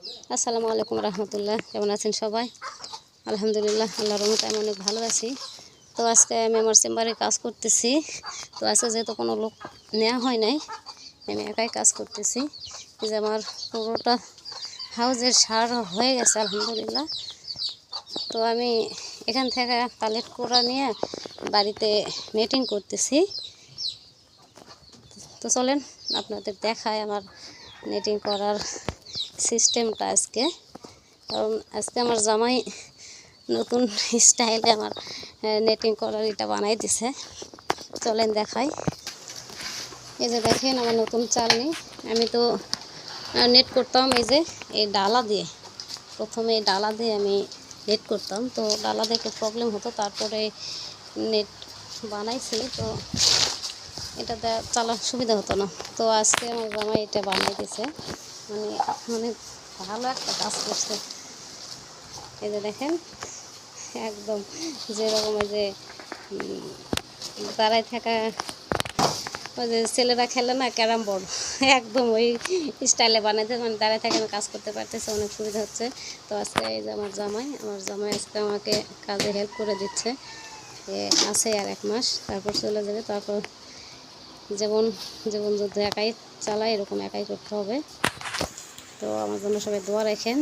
আসসালামু আলাইকুম রহমতুল্লাহ। কেমন আছেন সবাই? আলহামদুলিল্লাহ, আল্লাহর রহমতে আমি অনেক ভালো আছি। তো আজকে আমি আমার চেম্বারে কাজ করতেছি। তো আজকে যেহেতু কোনো লোক নেওয়া হয় নাই, আমি একাই কাজ করতেছি। যে আমার পুরোটা হাউজের সার হয়ে গেছে, আলহামদুলিল্লাহ। তো আমি এখান থেকে কালেক্ট করা নিয়ে বাড়িতে মিটিং করতেছি। তো চলেন, আপনাদের দেখায় আমার নেটিং করার সিস্টেমটা আজকে। কারণ আজকে আমার জামাই নতুন স্টাইলে আমার নেটিং করার এটা বানাই দিছে। চলেন দেখাই। এই যে দেখেন আমার নতুন চালনি। আমি তো নেট করতাম এই যে, এই ডালা দিয়ে। প্রথমে ডালা দিয়ে আমি নেট করতাম। তো ডালা দিয়ে একটু প্রবলেম হতো, তারপরে নেট বানাইছি। তো এটা চালার সুবিধা হতো না। তো আজকে আমার জামাই এটা বানিয়ে দিছে। মানে অনেক ভালো একটা কাজ করছে। এই যে দেখেন, একদম যেরকম ওই যে দাঁড়ায় থাকা ওই যে ছেলেরা খেলে না ক্যারাম বোর্ড, একদম ওই স্টাইলে বানাইতে মানে দাঁড়ায় থাকে কাজ করতে পারতেছে, অনেক সুবিধা হচ্ছে। তো আজকে এই যে আমার জামাই আমার জামাই আজকে আমাকে কাজে হেল্প করে দিচ্ছে। আছে আর এক মাস, তারপর চলে যাবে, তারপর যেমন যেমন যুদ্ধ একাই চালায়, এরকম একাই করতে হবে। তো আমার জন্য সবাই দোয়া রাখেন।